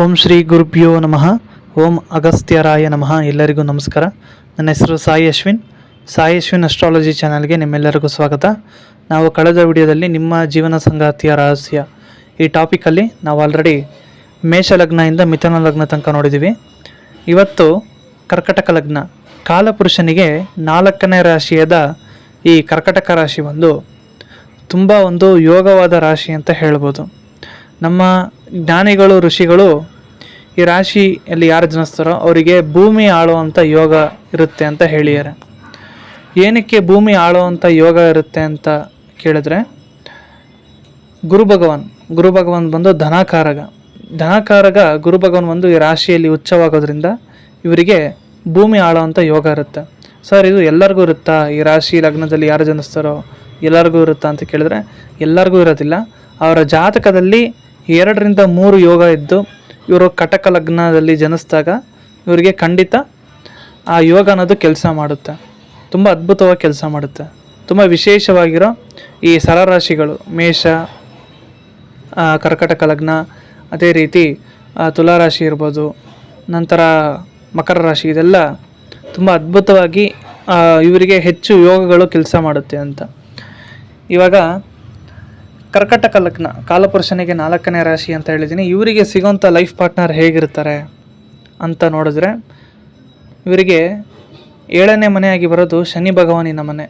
ಓಂ ಶ್ರೀ ಗುರುಭ್ಯೋ ನಮಃ. ಓಂ ಅಗಸ್ತ್ಯರಾಯ ನಮಃ. ಎಲ್ಲರಿಗೂ ನಮಸ್ಕಾರ. ನನ್ನ ಹೆಸರು ಸಾಯಿ ಅಶ್ವಿನ್. ಸಾಯಿ ಅಶ್ವಿನ್ ಅಸ್ಟ್ರಾಲಜಿ ಚಾನಲ್ಗೆ ನಿಮ್ಮೆಲ್ಲರಿಗೂ ಸ್ವಾಗತ. ನಾವು ಕಳೆದ ವಿಡಿಯೋದಲ್ಲಿ ನಿಮ್ಮ ಜೀವನ ಸಂಗಾತಿಯ ರಹಸ್ಯ ಈ ಟಾಪಿಕಲ್ಲಿ ನಾವು ಆಲ್ರೆಡಿ ಮೇಷ ಲಗ್ನದಿಂದ ಮಿಥುನ ಲಗ್ನ ತನಕ ನೋಡಿದ್ದೀವಿ ಇವತ್ತು ಕರ್ಕಟಕ ಲಗ್ನ. ಕಾಲಪುರುಷನಿಗೆ ನಾಲ್ಕನೇ ರಾಶಿಯಾದ ಈ ಕರ್ಕಟಕ ರಾಶಿ ಒಂದು ತುಂಬ ಒಂದು ಯೋಗವಾದ ರಾಶಿ ಅಂತ ಹೇಳ್ಬೋದು. ನಮ್ಮ ಜ್ಞಾನಿಗಳು, ಋಷಿಗಳು ಈ ರಾಶಿಯಲ್ಲಿ ಯಾರು ಜನಿಸ್ತಾರೋ ಅವರಿಗೆ ಭೂಮಿ ಆಳುವಂಥ ಯೋಗ ಇರುತ್ತೆ ಅಂತ ಹೇಳಿದ್ದಾರೆ. ಏನಕ್ಕೆ ಭೂಮಿ ಆಳುವಂಥ ಯೋಗ ಇರುತ್ತೆ ಅಂತ ಕೇಳಿದ್ರೆ, ಗುರು ಭಗವಾನ್ ಗುರು ಭಗವಾನ್ ಬಂದು ಧನಕಾರಕ. ಧನಕಾರಕ ಗುರು ಭಗವಾನ್ ಬಂದು ಈ ರಾಶಿಯಲ್ಲಿ ಉಚ್ಚವಾಗೋದ್ರಿಂದ ಇವರಿಗೆ ಭೂಮಿ ಆಳುವಂಥ ಯೋಗ ಇರುತ್ತೆ. ಸರ್, ಇದು ಎಲ್ಲರಿಗೂ ಇರುತ್ತಾ? ಈ ರಾಶಿ ಲಗ್ನದಲ್ಲಿ ಯಾರು ಜನಿಸ್ತಾರೋ ಎಲ್ಲರಿಗೂ ಇರುತ್ತಾ ಅಂತ ಕೇಳಿದ್ರೆ ಎಲ್ಲರಿಗೂ ಇರೋದಿಲ್ಲ. ಅವರ ಜಾತಕದಲ್ಲಿ ಎರಡರಿಂದ ಮೂರು ಯೋಗ ಇದ್ದು ಇವರು ಕಟಕ ಲಗ್ನದಲ್ಲಿ ಜನಿಸಿದಾಗ ಇವರಿಗೆ ಖಂಡಿತ ಆ ಯೋಗ ಅನ್ನೋದು ಕೆಲಸ ಮಾಡುತ್ತೆ. ತುಂಬ ಅದ್ಭುತವಾಗಿ ಕೆಲಸ ಮಾಡುತ್ತೆ. ತುಂಬ ವಿಶೇಷವಾಗಿರೋ ಈ ಸರರಾಶಿಗಳು, ಮೇಷ ಕರ್ಕಟಕ ಲಗ್ನ, ಅದೇ ರೀತಿ ತುಲಾರಾಶಿ ಇರ್ಬೋದು, ನಂತರ ಮಕರ ರಾಶಿ, ಇದೆಲ್ಲ ತುಂಬ ಅದ್ಭುತವಾಗಿ ಇವರಿಗೆ ಹೆಚ್ಚು ಯೋಗಗಳು ಕೆಲಸ ಮಾಡುತ್ತೆ ಅಂತ. ಇವಾಗ ಕರ್ಕಟಕ ಲಗ್ನ, ಕಾಲಪುರುಷನಿಗೆ ನಾಲ್ಕನೇ ರಾಶಿ ಅಂತ ಹೇಳಿದ್ದೀನಿ. ಇವರಿಗೆ ಸಿಗೋಂಥ ಲೈಫ್ ಪಾರ್ಟ್ನರ್ ಹೇಗಿರ್ತಾರೆ ಅಂತ ನೋಡಿದ್ರೆ, ಇವರಿಗೆ ಏಳನೇ ಮನೆಯಾಗಿ ಬರೋದು ಶನಿ ಭಗವಾನಿನ ಮನೆ.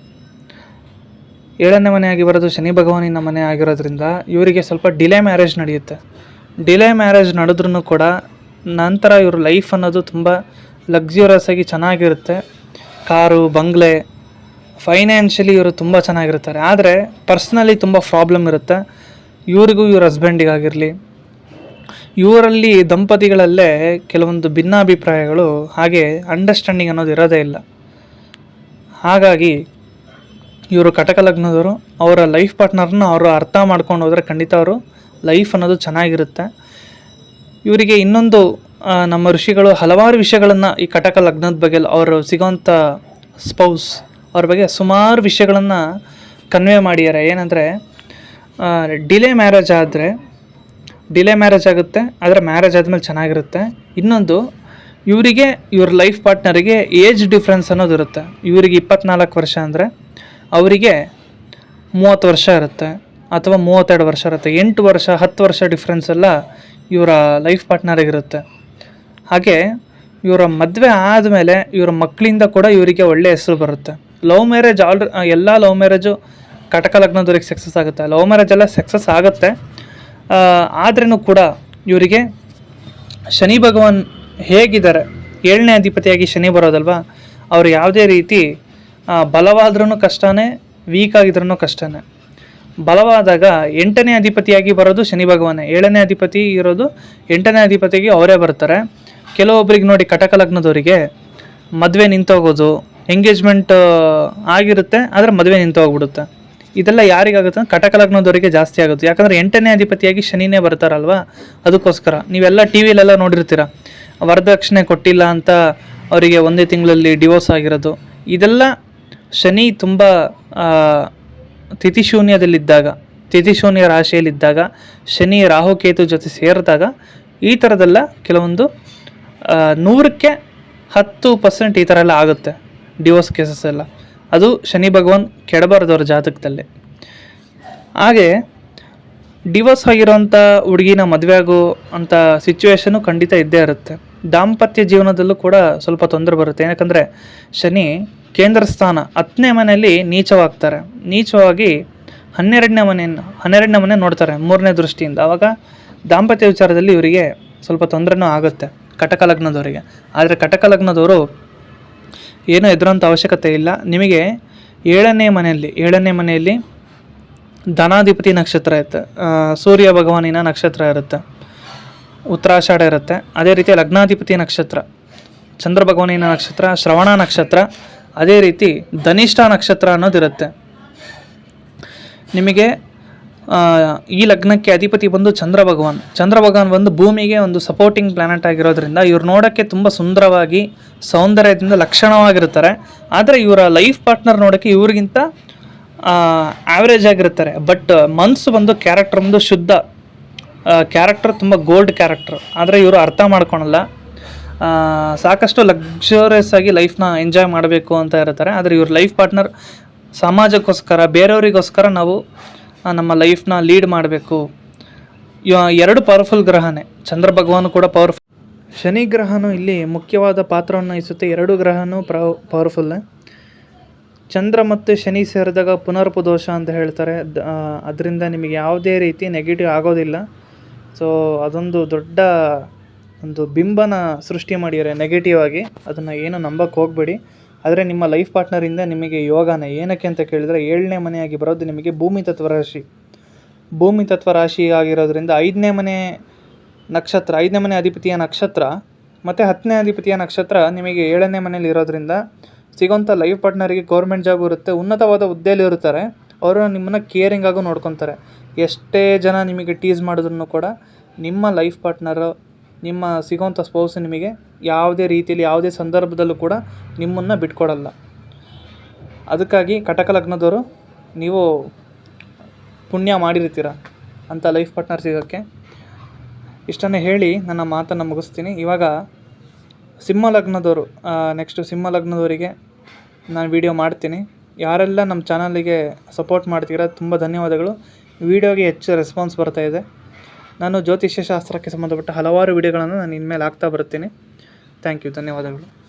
ಏಳನೇ ಮನೆಯಾಗಿ ಬರೋದು ಶನಿ ಭಗವಾನಿನ ಮನೆ ಆಗಿರೋದ್ರಿಂದ ಇವರಿಗೆ ಸ್ವಲ್ಪ ಡಿಲೇ ಮ್ಯಾರೇಜ್ ನಡೆಯುತ್ತೆ. ಡಿಲೇ ಮ್ಯಾರೇಜ್ ನಡೆದ್ರೂ ಕೂಡ ನಂತರ ಇವ್ರ ಲೈಫ್ ಅನ್ನೋದು ತುಂಬ ಲಗ್ಸುರಿಯಸ್ ಆಗಿ ಚೆನ್ನಾಗಿರುತ್ತೆ. ಕಾರು, ಬಂಗ್ಲೆ ಫೈನಾನ್ಷಿಯಲಿ ಇವರು ತುಂಬ ಚೆನ್ನಾಗಿರ್ತಾರೆ. ಆದರೆ ಪರ್ಸ್ನಲಿ ತುಂಬ ಪ್ರಾಬ್ಲಮ್ ಇರುತ್ತೆ. ಇವರಿಗೂ ಇವ್ರ ಹಸ್ಬೆಂಡಿಗಾಗಿರಲಿ ಇವರಲ್ಲಿ ದಂಪತಿಗಳಲ್ಲೇ ಕೆಲವೊಂದು ಭಿನ್ನಾಭಿಪ್ರಾಯಗಳು ಹಾಗೆ ಅಂಡರ್ಸ್ಟ್ಯಾಂಡಿಂಗ್ ಅನ್ನೋದು ಇರೋದೇ ಇಲ್ಲ. ಹಾಗಾಗಿ ಇವರು ಕಟಕ ಲಗ್ನದವರು ಅವರ ಲೈಫ್ ಪಾರ್ಟ್ನರ್ನ ಅವರು ಅರ್ಥ ಮಾಡ್ಕೊಂಡು ಹೋದರೆ ಖಂಡಿತ ಅವರು ಲೈಫ್ ಅನ್ನೋದು ಚೆನ್ನಾಗಿರುತ್ತೆ. ಇವರಿಗೆ ಇನ್ನೊಂದು ನಮ್ಮ ಋಷಿಗಳು ಹಲವಾರು ವಿಷಯಗಳನ್ನು ಈ ಕಟಕ ಲಗ್ನದ ಬಗ್ಗೆ ಅವರು ಸಿಗೋಂಥ ಸ್ಪೌಸ್ ಅವ್ರ ಬಗ್ಗೆ ಸುಮಾರು ವಿಷಯಗಳನ್ನು ಕನ್ವೇ ಮಾಡಿದ್ದಾರೆ. ಏನಂದರೆ ಡಿಲೇ ಮ್ಯಾರೇಜ್ ಆದರೆ ಡಿಲೇ ಮ್ಯಾರೇಜ್ ಆಗುತ್ತೆ, ಆದರೆ ಮ್ಯಾರೇಜ್ ಆದಮೇಲೆ ಚೆನ್ನಾಗಿರುತ್ತೆ. ಇನ್ನೊಂದು, ಇವರಿಗೆ, ಇವ್ರ ಲೈಫ್ ಪಾರ್ಟ್ನರಿಗೆ ಏಜ್ ಡಿಫ್ರೆನ್ಸ್ ಅನ್ನೋದು ಇರುತ್ತೆ. ಇವರಿಗೆ ಇಪ್ಪತ್ನಾಲ್ಕು ವರ್ಷ ಅಂದರೆ, ಅವರಿಗೆ ಮೂವತ್ತು ವರ್ಷ ಇರುತ್ತೆ, ಅಥವಾ ಮೂವತ್ತೆರಡು ವರ್ಷ ಇರುತ್ತೆ. ಎಂಟು ವರ್ಷ, ಹತ್ತು ವರ್ಷ ಡಿಫ್ರೆನ್ಸ್ ಎಲ್ಲ ಇವರ ಲೈಫ್ ಪಾರ್ಟ್ನರಿಗಿರುತ್ತೆ ಹಾಗೆ, ಇವರ ಮದುವೆ ಆದಮೇಲೆ ಇವರ ಮಕ್ಕಳಿಂದ ಕೂಡ ಇವರಿಗೆ ಒಳ್ಳೆಯ ಹೆಸರು ಬರುತ್ತೆ. ಲವ್ ಮ್ಯಾರೇಜ್ ಆಲ್ ಎಲ್ಲ ಲವ್ ಮ್ಯಾರೇಜು ಕಟಕ ಲಗ್ನದವ್ರಿಗೆ ಸಕ್ಸಸ್ ಆಗುತ್ತೆ. ಲವ್ ಮ್ಯಾರೇಜ್ ಎಲ್ಲ ಸಕ್ಸಸ್ ಆಗುತ್ತೆ. ಆದ್ರೂ ಕೂಡ ಇವರಿಗೆ ಶನಿ ಭಗವಾನ್ ಹೇಗಿದ್ದಾರೆ, ಏಳನೇ ಅಧಿಪತಿಯಾಗಿ ಶನಿ ಬರೋದಲ್ವಾ, ಅವರು ಯಾವುದೇ ರೀತಿ ಬಲವಾದ್ರೂ ಕಷ್ಟನೇ ವೀಕ್ ಆಗಿದ್ರೂ ಕಷ್ಟನೇ. ಬಲವಾದಾಗ ಎಂಟನೇ ಅಧಿಪತಿಯಾಗಿ ಬರೋದು ಶನಿ ಭಗವಾನೇ. ಏಳನೇ ಅಧಿಪತಿ ಇರೋದು ಎಂಟನೇ ಅಧಿಪತಿಗೆ ಅವರೇ ಬರ್ತಾರೆ. ಕೆಲವೊಬ್ಬರಿಗೆ ನೋಡಿ ಕಟಕ ಲಗ್ನದವರಿಗೆ ಮದುವೆ ನಿಂತೋಗೋದು ಎಂಗೇಜ್ಮೆಂಟ್ ಆಗಿರುತ್ತೆ, ಆದರೆ ಮದುವೆ ನಿಂತು ಹೋಗ್ಬಿಡುತ್ತೆ ಇದೆಲ್ಲ ಯಾರಿಗಾಗುತ್ತೆ? ಕಟಕಲಗ್ನದವರಿಗೆ ಕಟಕ ಲಗ್ನದವರಿಗೆ ಜಾಸ್ತಿ ಆಗುತ್ತೆ. ಯಾಕಂದರೆ ಎಂಟನೇ ಅಧಿಪತಿಯಾಗಿ ಶನಿನೇ ಬರ್ತಾರಲ್ವಾ? ಅದಕ್ಕೋಸ್ಕರ. ನೀವೆಲ್ಲ ಟಿ ವಿಲೆಲ್ಲ ನೋಡಿರ್ತೀರ. ವರದಕ್ಷಿಣೆ ಕೊಟ್ಟಿಲ್ಲ ಅಂತ ಅವರಿಗೆ ಒಂದೇ ತಿಂಗಳಲ್ಲಿ ಡಿವೋರ್ಸ್ ಆಗಿರೋದು. ಇದೆಲ್ಲ ಶನಿ ತುಂಬ ತಿಥಿಶೂನ್ಯದಲ್ಲಿದ್ದಾಗ ತಿಥಿಶೂನ್ಯ ರಾಶಿಯಲ್ಲಿದ್ದಾಗ, ಶನಿ ರಾಹುಕೇತು ಜೊತೆ ಸೇರಿದಾಗ ಈ ಥರದೆಲ್ಲ ಕೆಲವೊಂದು ನೂರಕ್ಕೆ ಹತ್ತು ಪರ್ಸೆಂಟ್ ಈ ಥರ ಎಲ್ಲ ಆಗುತ್ತೆ. ಡಿವೋರ್ಸ್ ಕೇಸಸ್ ಎಲ್ಲ. ಅದು ಶನಿ ಭಗವಾನ್ ಕೆಡಬಾರ್ದವ್ರ ಜಾತಕದಲ್ಲಿ. ಹಾಗೆ ಡಿವೋರ್ಸ್ ಆಗಿರೋಂಥ ಹುಡುಗಿನ ಮದುವೆ ಆಗೋ ಅಂಥ ಸಿಚುವೇಶನು ಖಂಡಿತ ಇದ್ದೇ ಇರುತ್ತೆ. ದಾಂಪತ್ಯ ಜೀವನದಲ್ಲೂ ಕೂಡ ಸ್ವಲ್ಪ ತೊಂದರೆ ಬರುತ್ತೆ. ಯಾಕಂದರೆ ಶನಿ ಕೇಂದ್ರ ಸ್ಥಾನ ಹತ್ತನೇ ಮನೆಯಲ್ಲಿ ನೀಚವಾಗ್ತಾರೆ. ನೀಚವಾಗಿ ಹನ್ನೆರಡನೇ ಮನೆಯನ್ನು, ಹನ್ನೆರಡನೇ ಮನೆ ನೋಡ್ತಾರೆ ಮೂರನೇ ದೃಷ್ಟಿಯಿಂದ. ಆವಾಗ ದಾಂಪತ್ಯ ವಿಚಾರದಲ್ಲಿ ಇವರಿಗೆ ಸ್ವಲ್ಪ ತೊಂದರೆನೂ ಆಗುತ್ತೆ ಕಟಕ ಲಗ್ನದವರಿಗೆ ಆದರೆ ಕಟಕ ಲಗ್ನದವರು ಏನೂ ಎದುರಂಥ ಅವಶ್ಯಕತೆ ಇಲ್ಲ. ನಿಮಗೆ ಏಳನೇ ಮನೆಯಲ್ಲಿ ಏಳನೇ ಮನೆಯಲ್ಲಿ ಧನಾಧಿಪತಿ ನಕ್ಷತ್ರ ಇರುತ್ತೆ. ಸೂರ್ಯ ಭಗವಾನಿನ ನಕ್ಷತ್ರ ಇರುತ್ತೆ. ಉತ್ತರಾಷಾಢ ಇರುತ್ತೆ. ಅದೇ ರೀತಿ ಲಗ್ನಾಧಿಪತಿ ನಕ್ಷತ್ರ, ಚಂದ್ರ ಭಗವಾನಿನ ನಕ್ಷತ್ರ, ಶ್ರವಣ ನಕ್ಷತ್ರ, ಅದೇ ರೀತಿ ಧನಿಷ್ಠ ನಕ್ಷತ್ರ ಅನ್ನೋದಿರುತ್ತೆ ನಿಮಗೆ ಈ ಲಗ್ನಕ್ಕೆ ಅಧಿಪತಿ ಬಂದು ಚಂದ್ರ ಭಗವಾನ್ ಚಂದ್ರ ಭಗವಾನ್ ಬಂದು ಭೂಮಿಗೆ ಒಂದು ಸಪೋರ್ಟಿಂಗ್ ಪ್ಲಾನೆಟ್ ಆಗಿರೋದ್ರಿಂದ ಇವ್ರು ನೋಡೋಕ್ಕೆ ತುಂಬ ಸುಂದರವಾಗಿ, ಸೌಂದರ್ಯದಿಂದ ಲಕ್ಷಣವಾಗಿರ್ತಾರೆ ಆದರೆ ಇವರ ಲೈಫ್ ಪಾರ್ಟ್ನರ್ ನೋಡೋಕ್ಕೆ ಇವ್ರಿಗಿಂತ ಆವ್ರೇಜ್ ಆಗಿರ್ತಾರೆ ಬಟ್ ಮನ್ಸು ಬಂದು ಕ್ಯಾರೆಕ್ಟರ್ ಬಂದು ಶುದ್ಧ. ಕ್ಯಾರೆಕ್ಟರ್ ತುಂಬ ಗೋಲ್ಡ್ ಕ್ಯಾರೆಕ್ಟರ್ ಆದರೆ ಇವರು ಅರ್ಥ ಮಾಡ್ಕೊಳಲ್ಲ. ಸಾಕಷ್ಟು ಲಕ್ಸುರಿಯಸ್ ಆಗಿ ಲೈಫ್ನ ಎಂಜಾಯ್ ಮಾಡಬೇಕು ಅಂತ ಇರ್ತಾರೆ. ಆದರೆ ಇವ್ರ ಲೈಫ್ ಪಾರ್ಟ್ನರ್ ಸಮಾಜಕ್ಕೋಸ್ಕರ, ಬೇರೆಯವರಿಗೋಸ್ಕರ ನಾವು ನಮ್ಮ ಲೈಫ್ನ ಲೀಡ್ ಮಾಡಬೇಕು. ಎರಡು ಪವರ್ಫುಲ್ ಗ್ರಹನೇ. ಚಂದ್ರ ಭಗವಾನ್ ಕೂಡ ಪವರ್ಫುಲ್ ಶನಿ ಗ್ರಹನೂ ಇಲ್ಲಿ ಮುಖ್ಯವಾದ ಪಾತ್ರವನ್ನು ವಹಿಸುತ್ತೆ. ಎರಡು ಗ್ರಹನೂ ಪವರ್ಫುಲ್ ಚಂದ್ರ ಮತ್ತು ಶನಿ ಸೇರಿದಾಗ ಪುನರ್ಪು ದೋಷ ಅಂತ ಹೇಳ್ತಾರೆ. ಅದರಿಂದ ನಿಮಗೆ ಯಾವುದೇ ರೀತಿ ನೆಗೆಟಿವ್ ಆಗೋದಿಲ್ಲ. ಸೊ ಅದೊಂದು ದೊಡ್ಡ ಒಂದು ಬಿಂಬನ ಸೃಷ್ಟಿ ಮಾಡಿದರೆ ನೆಗೆಟಿವ್ ಆಗಿ. ಅದನ್ನು ಏನು ನಂಬಕ್ಕೆ ಹೋಗಬೇಡಿ. ಆದರೆ ನಿಮ್ಮ ಲೈಫ್ ಪಾರ್ಟ್ನರಿಂದ ನಿಮಗೆ ಯೋಗನ ಏನಕ್ಕೆ ಅಂತ ಕೇಳಿದರೆ ಏಳನೇ ಮನೆಯಾಗಿ ಬರೋದು ನಿಮಗೆ ಭೂಮಿ ತತ್ವ ರಾಶಿ. ಭೂಮಿ ತತ್ವ ರಾಶಿ ಆಗಿರೋದ್ರಿಂದ ಐದನೇ ಮನೆ ನಕ್ಷತ್ರ, ಐದನೇ ಮನೆ ಅಧಿಪತಿಯ ನಕ್ಷತ್ರ ಮತ್ತು ಹತ್ತನೇ ಅಧಿಪತಿಯ ನಕ್ಷತ್ರ ನಿಮಗೆ ಏಳನೇ ಮನೇಲಿ ಇರೋದ್ರಿಂದ ಸಿಗೋಂಥ ಲೈಫ್ ಪಾರ್ಟ್ನರಿಗೆ ಗೌರ್ಮೆಂಟ್ ಜಾಬ್ ಇರುತ್ತೆ, ಉನ್ನತವಾದ ಹುದ್ದೆಯಲ್ಲಿ ಇರ್ತಾರೆ ಅವರು ನಿಮ್ಮನ್ನು ಕೇರಿಂಗ್ ನೋಡ್ಕೊತಾರೆ. ಎಷ್ಟೇ ಜನ ನಿಮಗೆ ಟೀಸ್ ಮಾಡಿದ್ರು ಕೂಡ ನಿಮ್ಮ ಲೈಫ್ ಪಾರ್ಟ್ನರು ನಿಮ್ಮ ಸಿಗೋಂಥ ಸ್ಪೌಸ್ ನಿಮಗೆ ಯಾವುದೇ ರೀತಿಯಲ್ಲಿ ಯಾವುದೇ ಸಂದರ್ಭದಲ್ಲೂ ಕೂಡ ನಿಮ್ಮನ್ನು ಬಿಟ್ಕೊಡಲ್ಲ. ಅದಕ್ಕಾಗಿ ಕಟಕ ಲಗ್ನದವರು ನೀವು ಪುಣ್ಯ ಮಾಡಿರ್ತೀರ ಅಂತ ಲೈಫ್ ಪಾರ್ಟ್ನರ್ ಸಿಗೋಕ್ಕೆ ಇಷ್ಟನ್ನೇ ಹೇಳಿ ನನ್ನ ಮಾತನ್ನು ಮುಗಿಸ್ತೀನಿ. ಇವಾಗ ಸಿಂಹ ಲಗ್ನದವರು ನೆಕ್ಸ್ಟು ಸಿಂಹ ಲಗ್ನದವರಿಗೆ ನಾನು ವಿಡಿಯೋ ಮಾಡ್ತೀನಿ. ಯಾರೆಲ್ಲ ನಮ್ಮ ಚಾನಲಿಗೆ ಸಪೋರ್ಟ್ ಮಾಡ್ತೀರಾ, ತುಂಬ ಧನ್ಯವಾದಗಳು. ವಿಡಿಯೋಗೆ ಹೆಚ್ಚು ರೆಸ್ಪಾನ್ಸ್ ಬರ್ತಾಯಿದೆ ನಾನು ಜ್ಯೋತಿಷ್ಯ ಶಾಸ್ತ್ರಕ್ಕೆ ಸಂಬಂಧಪಟ್ಟ ಹಲವಾರು ವಿಡಿಯೋಗಳನ್ನು ನಾನು ಇನ್ಮೇಲೆ ಹಾಕ್ತಾ ಬರ್ತೀನಿ ಥ್ಯಾಂಕ್ ಯು ಧನ್ಯವಾದಗಳು.